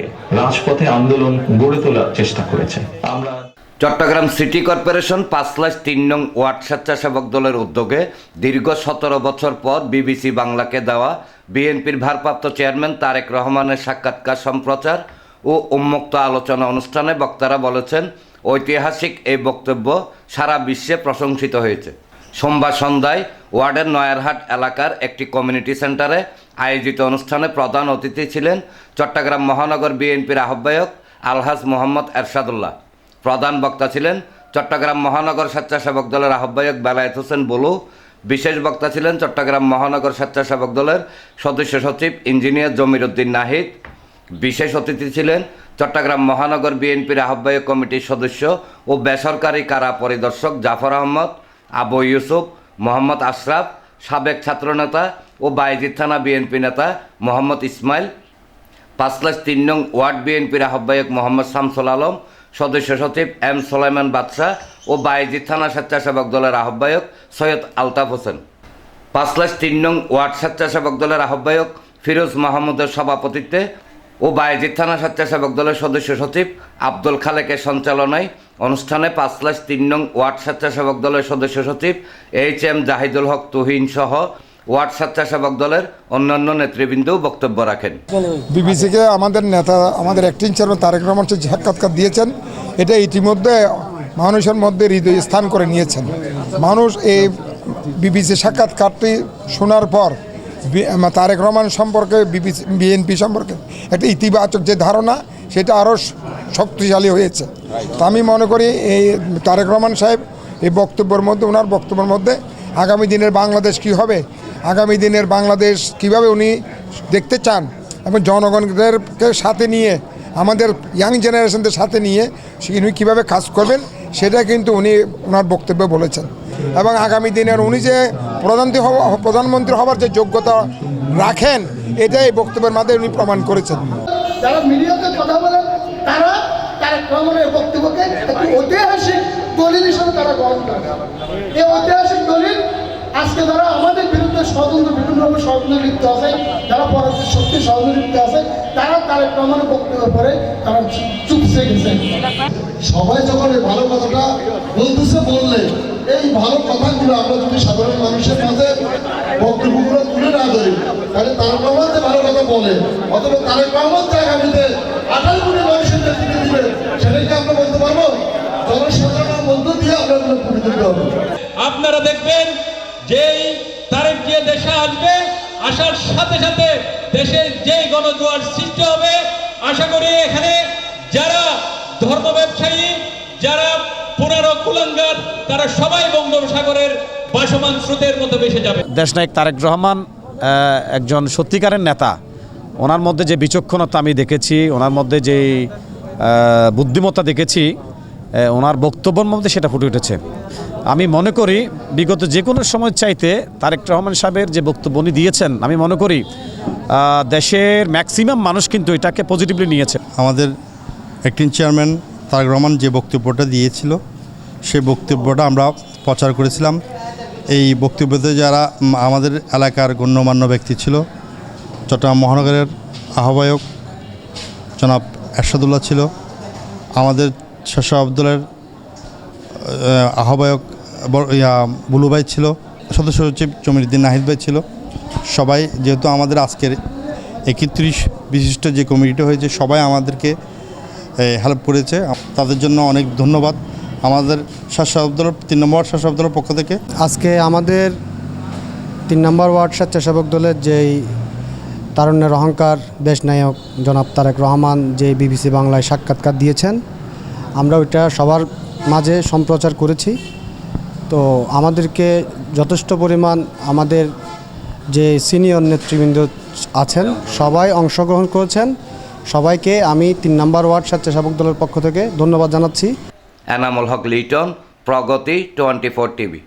থেকে রাজপথে আন্দোলন গড়ে তোলার চেষ্টা করেছে। আমরা চট্টগ্রাম সিটি কর্পোরেশন পাঁচ লাখ তিন নং ওয়ার্ড স্বেচ্ছাসেবক দলের উদ্যোগে দীর্ঘ সতেরো বছর পর বিবিসি বাংলাকে দেওয়া বিএনপির ভারপ্রাপ্ত চেয়ারম্যান তারেক রহমানের সাক্ষাৎকার সম্প্রচার ও উন্মুক্ত আলোচনা অনুষ্ঠানে বক্তারা বলেছেন, ঐতিহাসিক এই বক্তব্য সারা বিশ্বে প্রশংসিত হয়েছে। সোমবার সন্ধ্যায় ওয়ার্ডের নয়ারহাট এলাকার একটি কমিউনিটি সেন্টারে আয়োজিত অনুষ্ঠানে প্রধান অতিথি ছিলেন চট্টগ্রাম মহানগর বিএনপির আহ্বায়ক আলহাজ মোহাম্মদ এরশাদুল্লাহ। প্রধান বক্তা ছিলেন চট্টগ্রাম মহানগর স্বেচ্ছাসেবক দলের আহ্বায়ক বেলায়েত হোসেন বলু। বিশেষ বক্তা ছিলেন চট্টগ্রাম মহানগর স্বেচ্ছাসেবক দলের সদস্য সচিব ইঞ্জিনিয়ার জমির উদ্দিন নাহিদ। বিশেষ অতিথি ছিলেন চট্টগ্রাম মহানগর বিএনপির আহ্বায়ক কমিটির সদস্য ও বেসরকারি কারা পরিদর্শক জাফর আহমদ, আবু ইউসুফ, মোহাম্মদ আশরাফ, সাবেক ছাত্রনেতা ও বাইজিদ থানা বিএনপি নেতা মোহাম্মদ ইসমাইল পাঁচলাস তিন নং ওয়ার্ড বিএনপির আহ্বায়ক মোহাম্মদ শামসুল আলম, সদস্য সচিব এম সোলাইমান বাদশাহ ও বাইজিদ থানা স্বেচ্ছাসেবক দলের আহ্বায়ক সৈয়দ আলতাফ হোসেন। পাঁচলাস তিন নং ওয়ার্ড স্বেচ্ছাসেবক দলের আহ্বায়ক ফিরোজ মাহমুদের সভাপতিত্বে ও বায়েজিদ থানা স্বেচ্ছাসেবক দলের সদস্য সচিব আব্দুল খালেকের সঞ্চালনায় অনুষ্ঠানে পাঁচ পাঁচলাস তিন নং ওয়ার্ড স্বেচ্ছাসেবক দলের সদস্য সচিব এইচ এম জাহিদুল হক তুহিন সহ ওয়ার্ড স্বেচ্ছাসেবক দলের অন্যান্য নেতৃবৃন্দও বক্তব্য রাখেন। বিবিসিকে আমাদের নেতা, আমাদের অ্যাক্টিং চেয়ারম্যান তারেক রহমান সাক্ষাৎকার দিয়েছেন। এটা ইতিমধ্যে মানুষের মধ্যে হৃদয় স্থান করে নিয়েছেন। মানুষ এই বিবিসি সাক্ষাৎকারটি শোনার পর তারেক রহমান সম্পর্কে, বিবিসি, বিএনপি সম্পর্কে একটা ইতিবাচক যে ধারণা, সেটা আরও শক্তিশালী হয়েছে। তা আমি মনে করি এই তারেক রহমান সাহেব এই বক্তব্যের মধ্যে, ওনার বক্তব্যের মধ্যে আগামী দিনের বাংলাদেশ কি হবে আগামী দিনের বাংলাদেশ কীভাবে উনি দেখতে চান এবং জনগণদেরকে সাথে নিয়ে, আমাদের ইয়াং জেনারেশনদের সাথে নিয়ে উনি কীভাবে কাজ করবেন, সেটা কিন্তু উনি ওনার বক্তব্যে বলেছেন। এবং আগামী দিনের উনি যে প্রধানমন্ত্রী হওয়া, প্রধানমন্ত্রী হওয়ার যে যোগ্যতা রাখেন এটা এই বক্তব্যের মাধ্যমে উনি প্রমাণ করেছেন। যারা মিডিয়াতে কথা বলেন, তারা বক্তব্যকে ঐতিহাসিক দলিল হিসেবে তারা গ্রহণ করে। এই ঐতিহাসিক দলিল আজকে যারা আমাদের বিরুদ্ধে ষড়যন্ত্র, বিভিন্নভাবে ষড়যন্ত্র লিপ্ত আছে, যারা পরবর্তী শক্তি, ষড়যন্ত্র লিপ্ত আছে, তারা তার রহমানের বক্তব্য পরে তারা চুপ- চুপসে গেছে। সবাই যখন এই ভালো কথাটা বলতেছে, বললে। এই ভালো কথাগুলো আমরা যদি সাধারণ মানুষের মাঝে বক্তব্যগুলো তুলে না ধরি, তাহলে তারেক রহমান যে ভালো কথা বলে, অথবা তারেক রহমান যে আগামীতে আঠাশ কোটি মানুষের নেতৃত্ব দিবে, সেটাকে আমরা বলতে পারব? জনসাধারণের মধ্য দিয়ে আমরা প্রতিযোগিত হবে। আপনারা দেখবেন যেই তারেক যে দেশে আসবে, আসার সাথে সাথে দেশে যেই গণজোয়ার সৃষ্টি হবে, আশা করি এখানে যারা ধর্ম ব্যবসায়ী, যারা পুনরো কুলাঙ্গার, তারা সবাই বঙ্গোপসাগরের বাসমান স্রোতের মতো ভেসে যাবে। দেশনায়ক তারেক রহমান একজন সত্যিকারের নেতা। ওনার মধ্যে যে বিচক্ষণতা আমি দেখেছি, ওনার মধ্যে যে বুদ্ধিমত্তা দেখেছি ওনার বক্তব্যের মধ্যে সেটা ফুটে উঠেছে। আমি মনে করি বিগত যে কোনো সময় চাইতে তারেক রহমান সাহেবের যে বক্তব্য উনি দিয়েছেন আমি মনে করি দেশের ম্যাক্সিমাম মানুষ কিন্তু এটাকে পজিটিভলি নিয়েছে। আমাদের অ্যাক্টিং চেয়ারম্যান তারেক রহমান যে বক্তব্যটা দিয়েছিল সে বক্তব্যটা আমরা প্রচার করেছিলাম। এই বক্তব্যতে যারা আমাদের এলাকার গণ্যমান্য ব্যক্তি ছিল চট্টগ্রাম মহানগরের আহ্বায়ক জনাব এরশাদুল্লাহ ছিল আমাদের শেষ দলের আহ, আহ্বায়ক ইয়া, বুলু ভাই ছিল সদস্য সচিব জমিরুদ্দিন নাহিদ ভাই ছিল। সবাই যেহেতু আমাদের আজকের একত্রিশ বিশিষ্ট যে কমিটিটা হয়েছে সবাই আমাদেরকে হেল্প করেছে। তাদের জন্য অনেক ধন্যবাদ। আমাদের শাসক দলের তিন নম্বর শাসক দলের পক্ষ থেকে। আজকে আমাদের তিন নম্বর ওয়ার্ড স্বেচ্ছাসেবক দলের যেই তারুণ্যের অহংকার দেশনায়ক জনাব তারেক রহমান যে বিবিসি বাংলায় সাক্ষাৎকার দিয়েছেন আমরা ওইটা সবার মাঝে সম্প্রচার করেছি। তো আমাদেরকে যথেষ্ট পরিমাণ আমাদের যে সিনিয়র নেতৃবৃন্দ আছেন, সবাই অংশগ্রহণ করেছেন। সবাইকে আমি তিন নম্বর ওয়ার্ড স্বেচ্ছাসেবক দলের পক্ষ থেকে ধন্যবাদ জানাচ্ছি। Enamul Haque Liton, Pragati, twenty four TV.